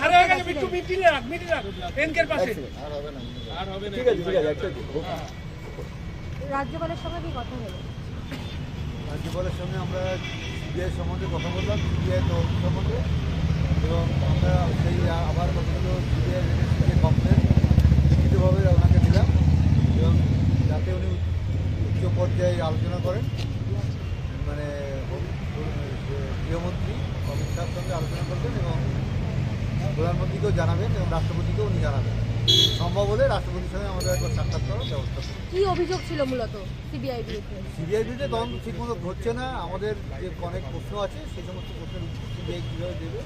ধারে হয়ে গেছে একটু মিটিয়ে রাখ মিটিয়ে রাখ। এনকের পাশে। ঠিক আছে ঠিক আছে এক second। রাজ্যপালের সঙ্গে কি কথা হলো? রাজ্যপালের সঙ্গে আমরা সিবিআই সম্বন্ধে কথা বললাম সিবিআই তদন্ত সম্বন্ধে। এবং আমরা সেই আবার কতগুলো সিবিআই যে কমপ্লেন লিখিতভাবে ওনাকে দিলাম। এবং যাতে উনি উচ্চ পর্যায়ে আলোচনা করেন। মানে গৃহমন্ত্রী অমিত শাহর সঙ্গে আলোচনা করবেন এবং প্রধানমন্ত্রীকেও জানাবেন এবং রাষ্ট্রপতিকেও উনি জানাবেন। সম্ভব হলে রাষ্ট্রপতির সঙ্গে আমাদের একবার সাক্ষাৎ করার ব্যবস্থা কি অভিযোগ ছিল মূলত সিবিআই বিরুদ্ধে? সিবিআই বিরুদ্ধে তদন্ত ঠিকমতো হচ্ছে না। আমাদের যে অনেক প্রশ্ন আছে সেই সমস্ত প্রশ্নের উত্তর সিবিআই কীভাবে দেবে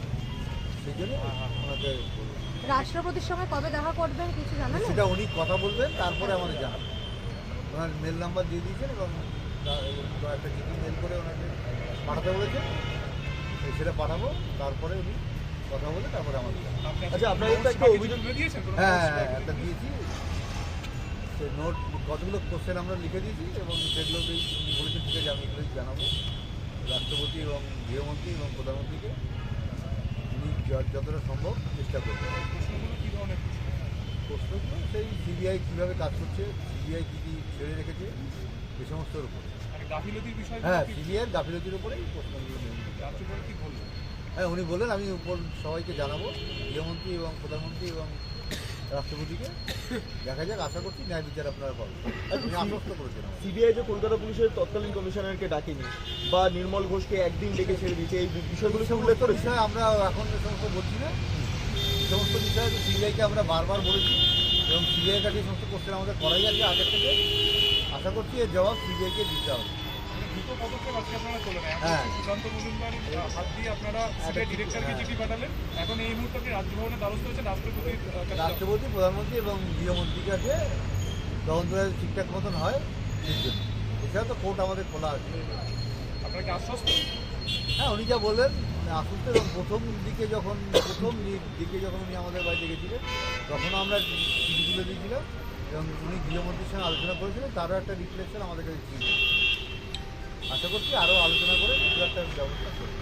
সেই জন্য আমাদের রাষ্ট্রপতির সঙ্গে কবে দেখা করবেন কিছু জানালেন সেটা উনি কথা বলবেন তারপরে আমাদের জানাবেন। ওনার মেল নাম্বার দিয়ে দিয়েছেন এবং একটা চিঠি মেল করে ওনাকে পাঠাতে বলেছেন। সেটা পাঠাবো তারপরে উনি কথা বলে তারপরে আমাদের আচ্ছা আপনাদের তো একটা অভিযোগ দিয়েছেন হ্যাঁ হ্যাঁ একটা দিয়েছি। সে নোট কতগুলো কোশ্চেন আমরা লিখে দিয়েছি এবং সেগুলো উনি বলেছেন ঠিক আছে আমি এগুলোই জানাব। রাষ্ট্রপতি এবং গৃহমন্ত্রী এবং প্রধানমন্ত্রীকে উনি যতটা সম্ভব চেষ্টা করবেন। প্রশ্নগুলো সেই সিবিআই কীভাবে কাজ করছে সিবিআই কী কী ছেড়ে রেখেছে এই সমস্তর উপরে। গাফিলতির বিষয় হ্যাঁ সিবিআইয়ের গাফিলতির উপরেই প্রশ্নগুলো রাজ্যপাল কি বলল হ্যাঁ উনি বললেন আমি উপর সবাইকে জানাব গৃহমন্ত্রী এবং প্রধানমন্ত্রী এবং রাষ্ট্রপতিকে। দেখা যাক আশা করছি ন্যায় বিচার আপনারা পাবেন। আশ্বস্ত করেছেন। সিবিআই যে কলকাতা পুলিশের তৎকালীন কমিশনারকে ডাকেনি বা নির্মল ঘোষকে একদিন ডেকে ছেড়ে দিয়েছে এই বিষয়গুলো উল্লেখ করেছে বিষয়ে আমরা এখন যে সমস্ত বলছি না। সমস্ত বিষয়ে সিবিআইকে আমরা বারবার বলেছি এবং সিবিআই কাছে এই সমস্ত কোশ্চেন আমাদের করাই আছে আগে থেকে। আশা করছি এর জবাব সিবিআইকে দিতে হবে। রাষ্ট্রপতি প্রধানমন্ত্রী এবং গৃহমন্ত্রীর কাছে তদন্ত ঠিকঠাক মতন হয় এছাড়া তো কোর্ট আমাদের খোলা আছে। আপনারা কি আশ্বস্ত? হ্যাঁ উনি যা বললেন মানে এবং প্রথম দিকে যখন প্রথম দিকে যখন উনি আমাদের বাড়িতে গেছিলেন তখন আমরা চিঠি তুলে দিয়েছিলাম এবং উনি গৃহমন্ত্রীর সঙ্গে আলোচনা করেছিলেন তারও একটা রিফ্লেকশন আমাদের কাছে ছিল। আশা করছি আরও আলোচনা করে কিছু একটা ব্যবস্থা করবে।